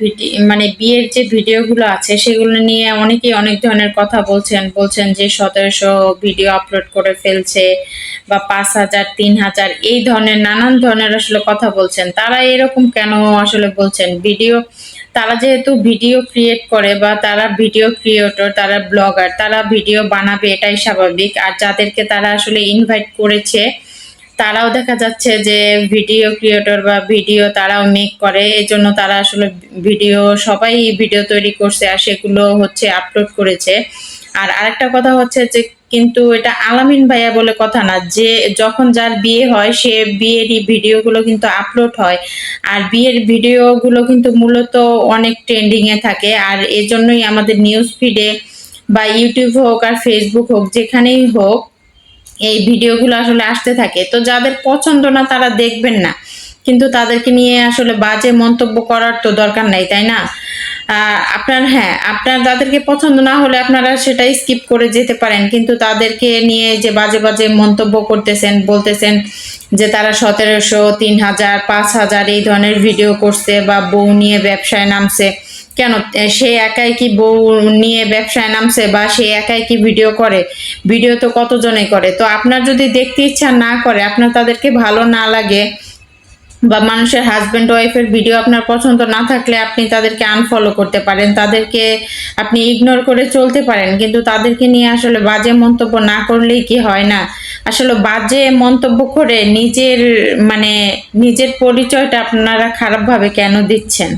Video মানে বিয়ের যে ভিডিওগুলো আছে, সেগুলো নিয়ে অনেকেই অনেক ধরনের কথা বলছেন। বলছেন যে সতেরোশো ভিডিও আপলোড করে ফেলছে বা পাঁচ হাজার, তিন হাজার, এই ধরনের, নানান ধরনের আসলে কথা বলছেন। তারা এরকম কেন আসলে বলছেন? ভিডিও, তারা যেহেতু ভিডিও ক্রিয়েট করে বা তারা ভিডিও ক্রিয়েটর তারা ব্লগার তারা ভিডিও বানাবে এটাই স্বাভাবিক। আর যাদেরকে তারা আসলে ইনভাইট করেছে তারাও দেখা যাচ্ছে যে ভিডিও ক্রিয়েটর বা ভিডিও তারাও মেক করে। এই জন্য তারা আসলে ভিডিও, সবাই ভিডিও তৈরি করছে আর সেগুলো হচ্ছে আপলোড করেছে। আর আরেকটা কথা হচ্ছে যে কিন্তু এটা আলামিন ভাইয়া বলে কথা না, যে যখন যার বিয়ে হয়, সে বিয়েরই ভিডিওগুলো কিন্তু আপলোড হয়। আর বিয়ের ভিডিওগুলো কিন্তু মূলত অনেক ট্রেন্ডিং এ থাকে। আর এজন্যই আমাদের নিউজ ফিডে বা ইউটিউব হোক আর ফেসবুক হোক, যেখানেই হোক এই ভিডিওগুলো আসলে আসতে থাকে। তো যাদের পছন্দ না, তারা দেখবেন না। কিন্তু তাদেরকে নিয়ে আসলে বাজে মন্তব্য করার তো দরকার নাই, তাই না? আপনার হ্যাঁ আপনার তাদেরকে পছন্দ না হলে আপনারা সেটাই স্কিপ করে যেতে পারেন। কিন্তু তাদেরকে নিয়ে যে বাজে বাজে মন্তব্য করতেছেন, বলতেছেন যে তারা সতেরোশো, তিন হাজার, পাঁচ হাজার এই ধরনের ভিডিও করছে বা বউ নিয়ে ব্যবসায় নামছে। কেন? সে একাই কি বউ নিয়ে ব্যবসায় নামছে বা সে একাই কি ভিডিও করে? ভিডিও তো কতজনে করে? তো আপনার যদি দেখতে ইচ্ছা না করে, আপনার তাদেরকে ভালো না লাগে বা মানুষের হাজব্যান্ড ওয়াইফের ভিডিও আপনার পছন্দ না থাকলে আপনি তাদেরকে আনফলো করতে পারেন। তাদেরকে আপনি ইগনোর করে চলতে পারেন। কিন্তু তাদেরকে নিয়ে আসলে বাজে মন্তব্য না করলেই কি হয় না? আসলে বাজে মন্তব্য করে নিজের মানে নিজের পরিচয়টা আপনারা খারাপভাবে কেন দিচ্ছেন?